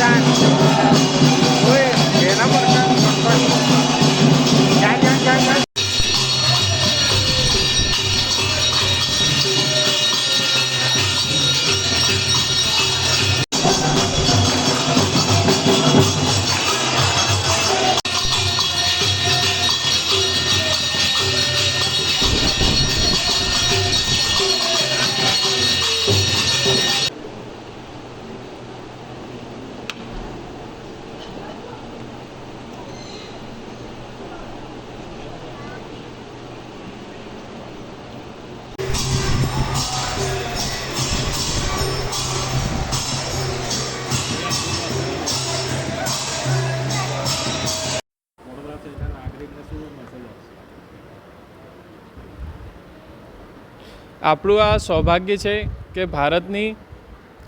están. Pues, bien. આપણું આ સૌભાગ્ય છે કે ભારતની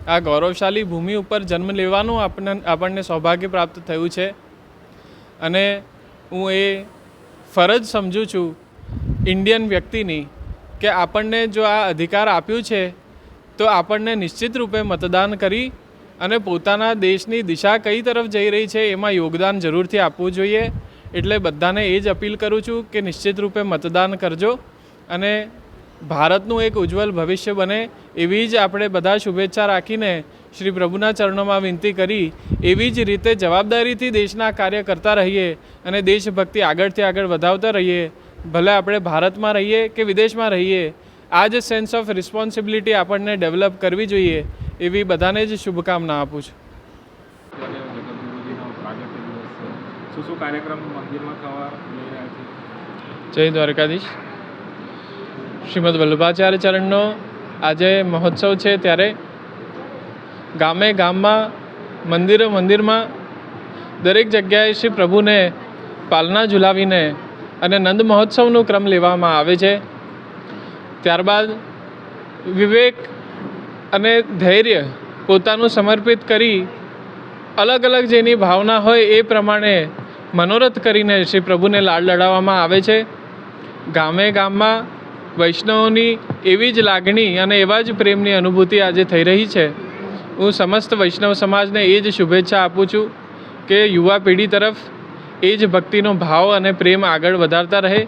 આ ગૌરવશાળી ભૂમિ ઉપર જન્મ લેવાનું આપણને આપણને સૌભાગ્ય પ્રાપ્ત થયું છે. અને હું એ ફરજ સમજું છું ઇન્ડિયન વ્યક્તિની કે આપણને જો આ અધિકાર આપ્યું છે, તો આપણને નિશ્ચિત રૂપે મતદાન કરી અને પોતાના દેશની દિશા કઈ તરફ જઈ રહી છે એમાં યોગદાન જરૂરથી આપવું જોઈએ. એટલે બધાને એ જ અપીલ કરું છું કે નિશ્ચિત રૂપે મતદાન કરજો અને ભારતનું એક ઉજ્જવલ ભવિષ્ય બને એવી જ આપણે બધા શુભેચ્છા રાખીને શ્રી પ્રભુના ચરણોમાં વિનંતી કરી એવી જ રીતે જવાબદારીથી દેશના કાર્ય કરતા રહીએ અને દેશભક્તિ આગળથી આગળ વધાવતા રહીએ. ભલે આપણે ભારતમાં રહીએ કે વિદેશમાં રહીએ આ જ સેન્સ ઓફ રિસ્પોન્સિબિલિટી આપણને ડેવલપ કરવી જોઈએ એવી બધાને જ શુભકામના આપું છું. શું શું કાર્યક્રમ મંદિરમાં થવા જય દ્વારકાધીશ. શ્રીમદ વલ્લભાચાર્ય ચરણનો આજે મહોત્સવ છે ત્યારે ગામે ગામમાં, મંદિરે મંદિરમાં, દરેક જગ્યાએ શ્રી પ્રભુને પાલના ઝુલાવીને અને નંદ મહોત્સવનો ક્રમ લેવામાં આવે છે. ત્યારબાદ વિવેક અને ધૈર્ય પોતાનું સમર્પિત કરી અલગ અલગ જેની ભાવના હોય એ પ્રમાણે મનોરથ કરીને શ્રી પ્રભુને લાડ લડાવવામાં આવે છે. ગામે ગામમાં વૈષ્ણવોની એવી જ લાગણી અને એવા જ પ્રેમની અનુભૂતિ આજે થઈ રહી છે. હું સમસ્ત વૈષ્ણવ સમાજને એ જ શુભેચ્છા આપું છું કે યુવા પેઢી તરફ એ જ ભક્તિનો ભાવ અને પ્રેમ આગળ વધારતા રહે.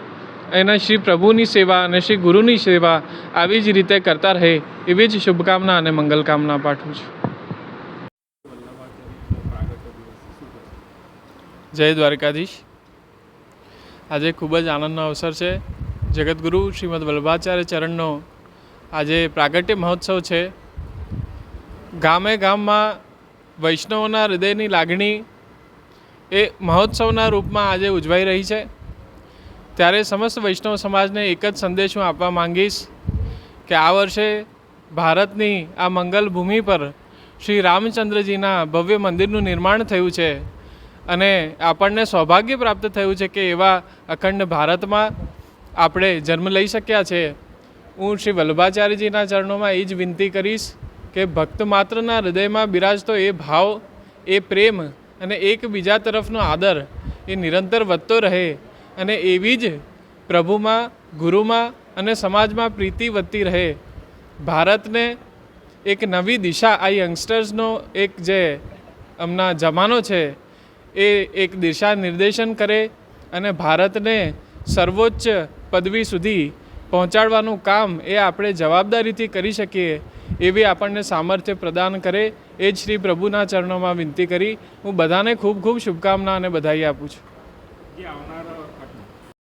અને શ્રી પ્રભુની સેવા અને શ્રી ગુરુની સેવા આવી જ રીતે કરતા રહે એવી જ શુભકામના અને મંગલકામના પાઠવું છું. જય દ્વારકાધીશ. આજે ખૂબ જ આનંદનો અવસર છે. જગતગુરુ શ્રીમદ વલ્લભાચાર્ય ચરણનો આજે પ્રાગટ્ય મહોત્સવ છે. ગામે ગામમાં વૈષ્ણવોના હૃદયની લાગણી એ મહોત્સવના રૂપમાં આજે ઉજવાઈ રહી છે. ત્યારે સમસ્ત વૈષ્ણવ સમાજને એક જ સંદેશ હું આપવા માંગીશ કે આ વર્ષે ભારતની આ મંગલ ભૂમિ પર શ્રી રામચંદ્રજીના ભવ્ય મંદિરનું નિર્માણ થયું છે અને આપણને સૌભાગ્ય પ્રાપ્ત થયું છે કે એવા અખંડ ભારતમાં આપણે જન્મ લઈ શક્યા છે. હું શ્રી વલ્લભાચાર્યજીના ચરણોમાં એ જ વિનંતી કરીશ કે ભક્ત માત્રના હૃદયમાં બિરાજતો એ ભાવ, એ પ્રેમ અને એકબીજા તરફનો આદર એ નિરંતર વધતો રહે અને એવી જ પ્રભુમાં, ગુરુમાં અને સમાજમાં પ્રીતિ વધતી રહે. ભારતને એક નવી દિશા આ યંગસ્ટર્સનો એક જે હમણાં જમાનો છે, એ એક દિશા નિર્દેશન કરે અને ભારતને સર્વોચ્ચ પદવી સુધી પહોંચાડવાનું કામ એ આપણે જવાબદારીથી કરી શકીએ, એવી આપણને સામર્થ્ય પ્રદાન કરે, એ જ શ્રી પ્રભુના ચરણોમાં વિનંતી કરી. હું બધાને ખૂબ ખૂબ શુભકામના અને બધાઈ આપું છું.